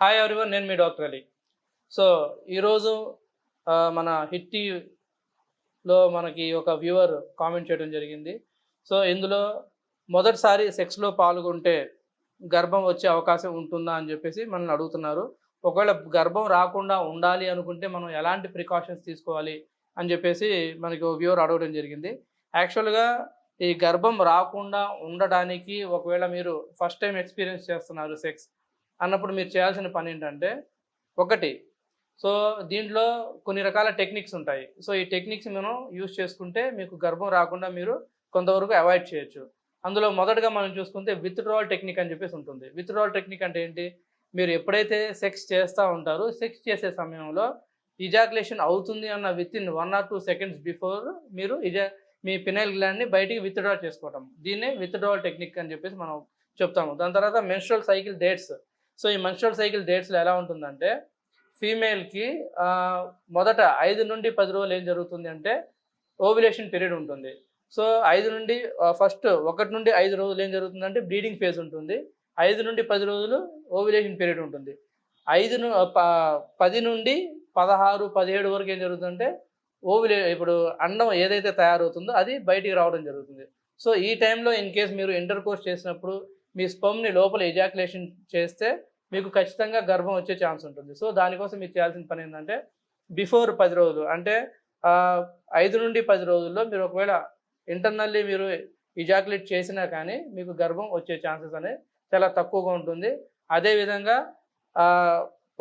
Hi everyone నేను మీ doctor Ali. So ఈరోజు మన హిట్ టీవీలో మనకి ఒక వ్యూవర్ కామెంట్ చేయడం జరిగింది. సో ఇందులో మొదటిసారి సెక్స్లో పాల్గొంటే గర్భం వచ్చే అవకాశం ఉంటుందా అని చెప్పేసి మనల్ని అడుగుతున్నారు. ఒకవేళ గర్భం రాకుండా ఉండాలి అనుకుంటే మనం ఎలాంటి ప్రికాషన్స్ తీసుకోవాలి అని చెప్పేసి మనకి ఒక వ్యూవర్ అడగడం జరిగింది. యాక్చువల్గా ఈ గర్భం రాకుండా ఉండడానికి ఒకవేళ మీరు ఫస్ట్ టైం ఎక్స్పీరియన్స్ చేస్తున్నారు సెక్స్ అన్నప్పుడు మీరు చేయాల్సిన పని ఏంటంటే ఒకటి సో దీంట్లో కొన్ని రకాల టెక్నిక్స్ ఉంటాయి. సో ఈ టెక్నిక్స్ మనం యూస్ చేసుకుంటే మీకు గర్భం రాకుండా మీరు కొంతవరకు అవాయిడ్ చేయొచ్చు. అందులో మొదటగా మనం చూసుకుంటే విత్డ్రావల్ టెక్నిక్ అని చెప్పేసి ఉంటుంది. విత్డ్రావల్ టెక్నిక్ అంటే ఏంటి? మీరు ఎప్పుడైతే సెక్స్ చేస్తూ ఉంటారో సెక్స్ చేసే సమయంలో ఇజాకులేషన్ అవుతుంది అన్న with in one or two seconds before మీరు ఇజా మీ పినైల్ గ్లాండ్ని బయటికి విత్డ్రా చేసుకోవటం. దీన్నే విత్డ్రావల్ టెక్నిక్ అని చెప్పేసి మనం చెప్తాము. దాని తర్వాత మెన్స్ట్రల్ సైకిల్ డేట్స్. సో ఈ మెన్స్ట్రల్ సైకిల్ డేట్స్లో ఎలా ఉంటుందంటే ఫీమేల్కి మొదట ఐదు నుండి పది రోజులు ఏం జరుగుతుంది అంటే ఓవిలేషన్ పీరియడ్ ఉంటుంది. సో ఐదు నుండి ఫస్ట్ ఒకటి నుండి ఐదు రోజులు ఏం జరుగుతుందంటే బ్లీడింగ్ ఫేజ్ ఉంటుంది. ఐదు నుండి పది రోజులు ఓవిలేషన్ పీరియడ్ ఉంటుంది. ఐదు ను- ప- పది నుండి పదహారు పదిహేడు వరకు ఏం జరుగుతుందంటే ఓవిలే ఇప్పుడు అండం ఏదైతే తయారవుతుందో అది బయటికి రావడం జరుగుతుంది. సో ఈ టైంలో ఇన్ కేస్ మీరు ఇంటర్ కోర్స్ చేసినప్పుడు మీ స్పమ్ని లోపల ఎజాకులేషన్ చేస్తే మీకు ఖచ్చితంగా గర్భం వచ్చే ఛాన్స్ ఉంటుంది. సో దానికోసం మీరు చేయాల్సిన పని ఏంటంటే బిఫోర్ పది రోజులు అంటే ఐదు నుండి పది రోజుల్లో మీరు ఒకవేళ ఇంటర్నల్లీ మీరు ఇజాకులేట్ చేసినా కానీ మీకు గర్భం వచ్చే ఛాన్సెస్ అనేది చాలా తక్కువగా ఉంటుంది. అదేవిధంగా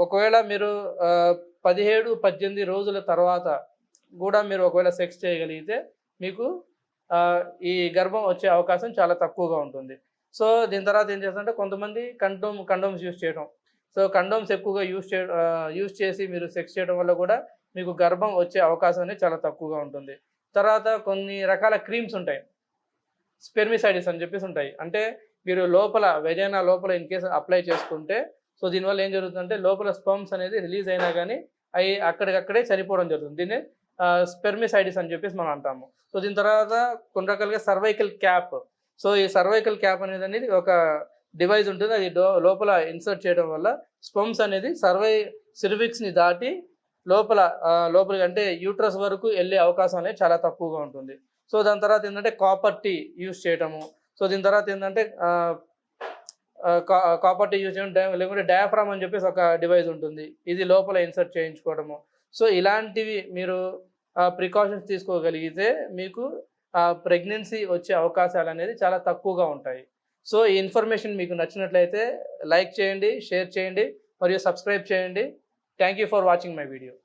ఒకవేళ మీరు పదిహేడు పద్దెనిమిది రోజుల తర్వాత కూడా మీరు ఒకవేళ సెక్స్ చేయగలిగితే మీకు ఈ గర్భం వచ్చే అవకాశం చాలా తక్కువగా ఉంటుంది. సో దీని తర్వాత ఏం చేస్తారంటే కొంతమంది కండోమ్ కండోమ్స్ యూస్ చేయడం సో కండోమ్స్ ఎక్కువగా యూస్ చే యూస్ చేసి మీరు సెక్స్ చేయడం వల్ల కూడా మీకు గర్భం వచ్చే అవకాశం అనేది చాలా తక్కువగా ఉంటుంది. తర్వాత కొన్ని రకాల క్రీమ్స్ ఉంటాయి. స్పెర్మిసైడిస్ అని చెప్పేసి ఉంటాయి. అంటే మీరు లోపల వెజైనా లోపల ఇన్ కేసు అప్లై చేసుకుంటే సో దీనివల్ల ఏం జరుగుతుందంటే లోపల స్పమ్స్ అనేది రిలీజ్ అయినా కానీ అవి అక్కడికక్కడే చనిపోవడం జరుగుతుంది. దీన్ని స్పెర్మిసైడిస్ అని చెప్పేసి మనం అంటాము. సో దీని తర్వాత కొన్ని రకాలుగా సర్వైకల్ క్యాప్ సో ఈ సర్వైకల్ క్యాప్ అనేది అనేది ఒక డివైస్ ఉంటుంది. అది డో- లోపల ఇన్సర్ట్ చేయడం వల్ల స్పమ్స్ అనేది సర్వై సిర్విక్స్ని దాటి లోపల లోపలికి అంటే యూట్రస్ వరకు వెళ్ళే అవకాశం అనేది చాలా తక్కువగా ఉంటుంది. సో దాని తర్వాత ఏంటంటే కాపర్ టీ యూస్ చేయటము. సో దీని తర్వాత ఏంటంటే కాపర్ టీ యూస్ చేయడం లేకుంటే డయాఫ్రామ్ అని చెప్పేసి ఒక డివైస్ ఉంటుంది. ఇది లోపల ఇన్సర్ట్ చేయించుకోవడము. సో ఇలాంటివి మీరు ప్రికాషన్స్ తీసుకోగలిగితే మీకు ప్రెగ్నెన్సీ వచ్చే అవకాశాలు అనేది చాలా తక్కువగా ఉంటాయి. సో ఈ ఇన్ఫర్మేషన్ మీకు నచ్చినట్లయితే లైక్ చేయండి షేర్ చేయండి మరియు సబ్స్క్రైబ్ చేయండి. Thank you for watching my video.